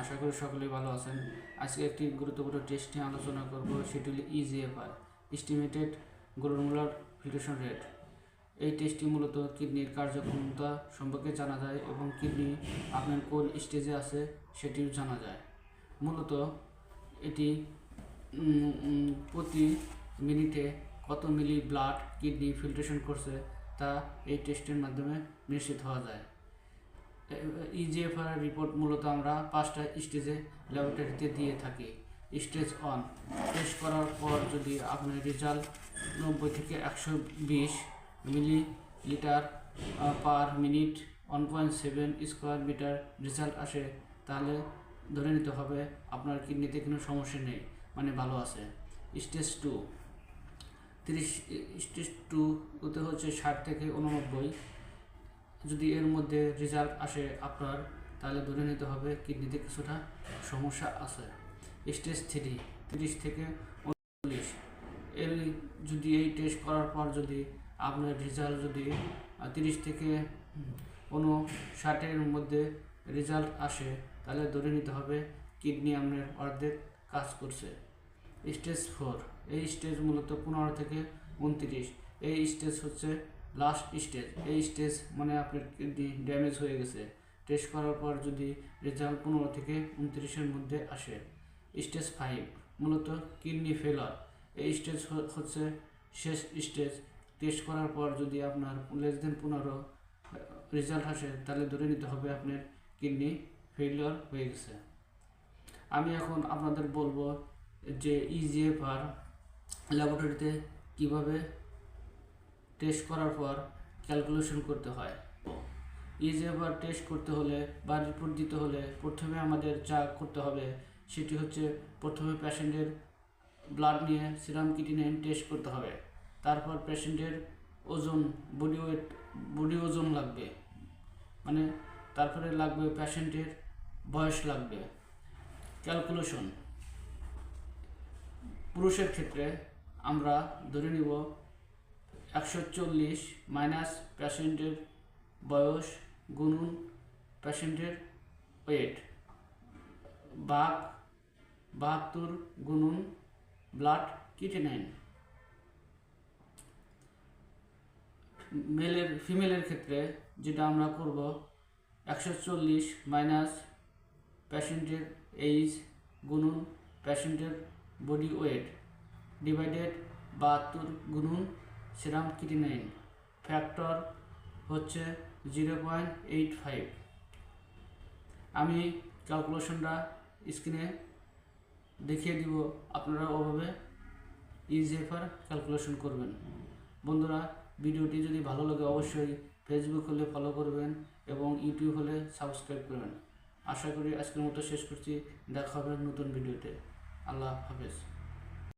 আশা করি সকলেই ভালো আছেন। আজকে একটি গুরুত্বপূর্ণ টেস্ট নিয়ে আলোচনা করব, সেটি হলো eGFR estimated glomerular filtration rate এই টেস্টটি মূলত কিডনির কার্যক্ষমতা সম্পর্কে জানা যায় এবং কিডনি আপনার কোন স্টেজে আছে সেটিও জানা যায়। মূলত এটি প্রতি মিনিটে কত মিলি ব্লাড কিডনি ফিল্ট্রেশন করছে তা এই টেস্টের মাধ্যমে নিশ্চিত হওয়া যায়। ইজিএফআর রিপোর্ট মূলত আমরা পাঁচটা স্টেজে ল্যাবরেটরিতে দিয়ে থাকি। স্টেজ ওয়ান টেস্ট করার পর যদি আপনার রেজাল্ট নব্বই থেকে একশো বিশ millilitre per minute one point seven square metre result আসে, তাহলে ধরে নিতে হবে আপনার কিডনিতে কোনো সমস্যা নেই মানে ভালো আছে। স্টেজ টু তিরিশ স্টেজ টু ওতে হচ্ছে ষাট থেকে উননব্বই যদি এর মধ্যে রেজাল্ট আসে আপনার, তাহলে ধরে নিতে হবে কিডনিতে কিছুটা সমস্যা আছে। স্টেজ থ্রি তিরিশ থেকে উনচল্লিশ। এর যদি এই টেস্ট করার পর যদি আপনার রেজাল্ট যদি তিরিশ থেকে কোনো ষাটের মধ্যে রেজাল্ট আসে, তাহলে ধরে নিতে হবে কিডনি আপনার অর্ধেক কাজ করছে। স্টেজ ফোর এই স্টেজ মূলত পনেরো থেকে উনত্রিশ। এই স্টেজ হচ্ছে লাস্ট স্টেজ এই স্টেজ মানে আপনার কিডনি ড্যামেজ হয়ে গেছে টেস্ট করার পর যদি রেজাল্ট পনেরো থেকে উনত্রিশের মধ্যে আসে স্টেজ ফাইভ মূলত কিডনি ফেলার এই স্টেজ হচ্ছে শেষ স্টেজ টেস্ট করার পর যদি আপনার লেস দেন পনেরো রেজাল্ট আসে, তাহলে ধরে নিতে হবে আপনার কিডনি ফেলিওর হয়ে গেছে। আমি এখন আপনাদের বলব যে E ইজিএফআর ল্যাবরেটরিতে কীভাবে টেস্ট করার পর ক্যালকুলেশন করতে হয়। ইজিএফআর টেস্ট করতে হলে বা রিপোর্ট দিতে হলে প্রথমে আমাদের যা করতে হবে সেটি হচ্ছে প্রথমে পেশেন্টের ব্লাড নিয়ে সিরাম কিটিনাইন টেস্ট করতে হবে। তারপর পেশেন্টের ওজন বডি ওয়েট বডি ওজন লাগবে। মানে তারপরে লাগবে পেশেন্টের বয়স লাগবে। ক্যালকুলেশন পুরুষের ক্ষেত্রে আমরা ধরে নিব একশো চল্লিশ মাইনাস পেশেন্টের বয়স গুণুন পেশেন্টের ওয়েট বাঘ বাহাত্তর গুণুন ব্লাড কিটেনাইন মেলের ফিমেলের ক্ষেত্রে যেটা আমরা করব, একশো চল্লিশ মাইনাস পেশেন্টের এইজ গুণুন পেশেন্টের বডি ওয়েট ডিভাইডেড বাহাত্তর গুণুন সেরাম কিটিনাইন ফ্যাক্টর হচ্ছে জিরো পয়েন্ট এইট ফাইভ। আমি ক্যালকুলেশনটা স্ক্রিনে দেখিয়ে দিব, আপনারা ওভাবে ইজিএফআর ক্যালকুলেশন করবেন। বন্ধুরা, ভিডিওটি যদি ভালো লাগে অবশ্যই ফেসবুক হলে ফলো করবেন এবং ইউটিউব হলে সাবস্ক্রাইব করবেন। আশা করি আজকের মতো শেষ করছি, দেখা হবে নতুন ভিডিওতে। আল্লাহ হাফেজ।